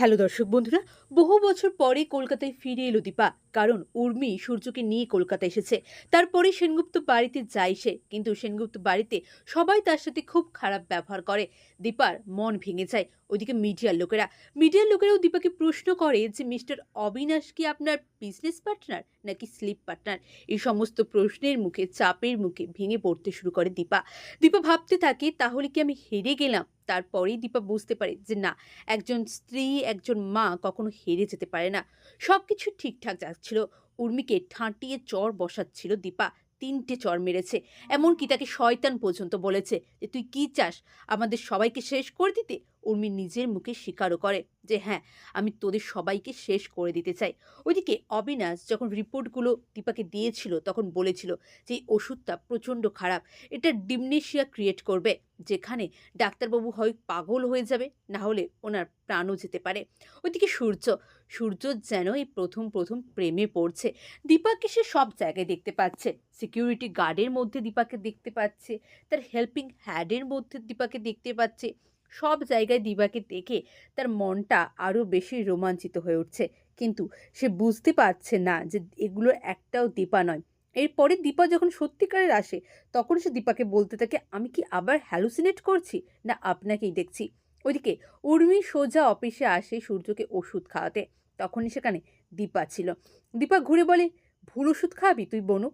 Hello দর্শক বন্ধুরা, বহু বছর পরে কলকাতায় ফিরে এলো দীপা, কারণ উর্মি সূর্যকে নিয়ে কলকাতা এসেছে। তারপরে সেনগুপ্ত বাড়িতে যায় সে, কিন্তু সেনগুপ্ত বাড়িতে সবাই তার সাথে খুব খারাপ ব্যবহার করে। দীপার মন ভেঙে যায় ওইদিকে মিডিয়ার লোকেরা। মিডিয়ার লোকেরাও দীপাকে প্রশ্ন করে যে, মিস্টার অবিনাশ কি আপনার বিজনেস পার্টনার নাকি স্লিপ পার্টনার এই সমস্ত প্রশ্নের মুখে, চাপের মুখে ভেঙে পড়তে শুরু করে দীপা। দীপা ভাবতে থাকে, তাহলে কি আমি হেরে গেলাম? তারপরেই দীপা বুঝতে পারে যে না, একজন স্ত্রী, একজন মা কখনো হেরে যেতে পারে না। সব কিছু ঠিকঠাক যাচ্ছিল। উর্মিকে ঠাঁটিয়ে চর বসাচ্ছিল দীপা। তিনটে চর মেরেছে। এমনকি তাকে শয়তান পর্যন্ত বলেছে যে, তুই কি চাস? আমাদের সবাইকে শেষ করে দিতে? উর্মি নিজের মুখে স্বীকারও করে যে হ্যাঁ আমি তোদের সবাইকে শেষ করে দিতে চাই। ওইদিকে অবিনাশ যখন রিপোর্টগুলো দীপাকে দিয়েছিল, তখন বলেছিল যে, এই ওষুধটা প্রচণ্ড খারাপ। এটা ডিমনেশিয়া ক্রিয়েট করবে, যেখানে ডাক্তারবাবু হয় পাগল হয়ে যাবে, না হলে ওনার প্রাণও যেতে পারে। ওইদিকে সূর্য সূর্য যেন এই প্রথম প্রথম প্রেমে পড়ছে। দীপাকে সে সব জায়গায় দেখতে পাচ্ছে। সিকিউরিটি গার্ডের মধ্যে দীপাকে দেখতে পাচ্ছে, তার হেল্পিং হ্যাডের মধ্যে দীপাকে দেখতে পাচ্ছে। সব জায়গায় দীপাকে দেখে তার মনটা আরও বেশি রোমাঞ্চিত হয়ে উঠছে। কিন্তু সে বুঝতে পারছে না যে এগুলোর একটাও দীপা নয়। এরপরে দীপা যখন সত্যিকারের আসে, তখন সে দীপাকে বলতে থাকে, আমি কি আবার হ্যালুসিনেট করছি? না, আপনাকেই দেখছি। ওইদিকে উর্মি সোজা অফিসে আসে সূর্যকে ওষুধ খাওয়াতে। তখনই সেখানে দীপা ছিল। দীপা ঘুরে বলে, ভুল ওষুধ খাওয়াবি তুই, বনু?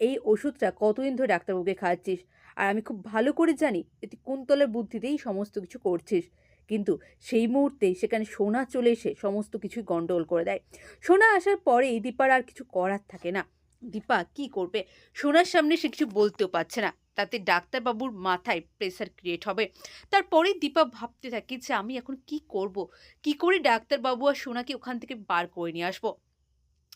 এই ওষুধটা কতদিন ধরে ডাক্তারবাবুকে খাওয়াচ্ছিস? আর আমি খুব ভালো করে জানি যে তুই কুন্তলের বুদ্ধিতেই সমস্ত কিছু করছিস। কিন্তু সেই মুহূর্তে সেখানে সোনা চলে এসে সমস্ত কিছুই গন্ডগোল করে দেয়। সোনা আসার পরেই দীপার আর কিছু করার থাকে না। দীপা কি করবে? সোনার সামনে সে কিছু বলতেও পারছে না। তাতে ডাক্তারবাবুর মাথায় প্রেসার ক্রিয়েট হবে। তারপরে দীপা ভাবতে থাকে যে আমি এখন কি করব? কি করে ডাক্তারবাবু আর সোনাকে ওখান থেকে বার করে নিয়ে আসব?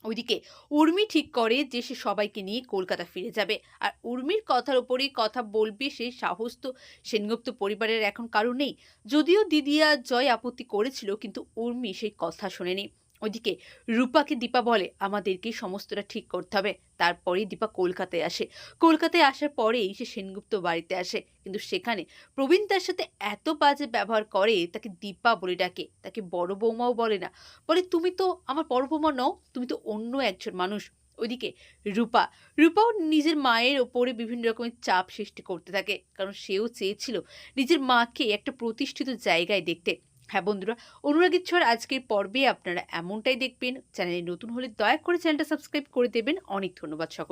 ওইদিকে উর্মি ঠিক করে যে সে সবাইকে নিয়ে কলকাতা ফিরে যাবে। আর উর্মির কথার ওপরেই কথা বলবে সেই সাহস তো সেনগুপ্ত পরিবারের এখন কারও নেই। যদিও দিদিয়া জয় আপত্তি করেছিল, কিন্তু উর্মি সেই কথা শোনেনি। ওইদিকে রূপাকে দীপা বলে, আমাদেরকে সমস্তটা ঠিক করতে হবে। তারপরেই দীপা কলকাতায় আসে। কলকাতায় আসার পরেই সে সেনগুপ্ত বাড়িতে আসে। কিন্তু সেখানে প্রবীণ তার সাথে এত বাজে ব্যবহার করে, তাকে দীপা বলে ডাকে। তাকে বড় বৌমাও বলে না। বলে, তুমি তো আমার বড় বৌমা নও, তুমি তো অন্য একজন মানুষ। ওইদিকে রূপা, রূপাও নিজের মায়ের ওপরে বিভিন্ন রকমের চাপ সৃষ্টি করতে থাকে। কারণ সেও চেয়েছিল নিজের মাকে একটা প্রতিষ্ঠিত জায়গায় দেখতে। হ্যাঁ বন্ধুরা অনুরাগীর ছোঁয়ার আজকের পর্বে আপনারা এমনটাই দেখবেন। চ্যানেলে নতুন হলে দয়া করে চ্যানেলটা সাবস্ক্রাইব করে দেবেন। অনেক ধন্যবাদ সকল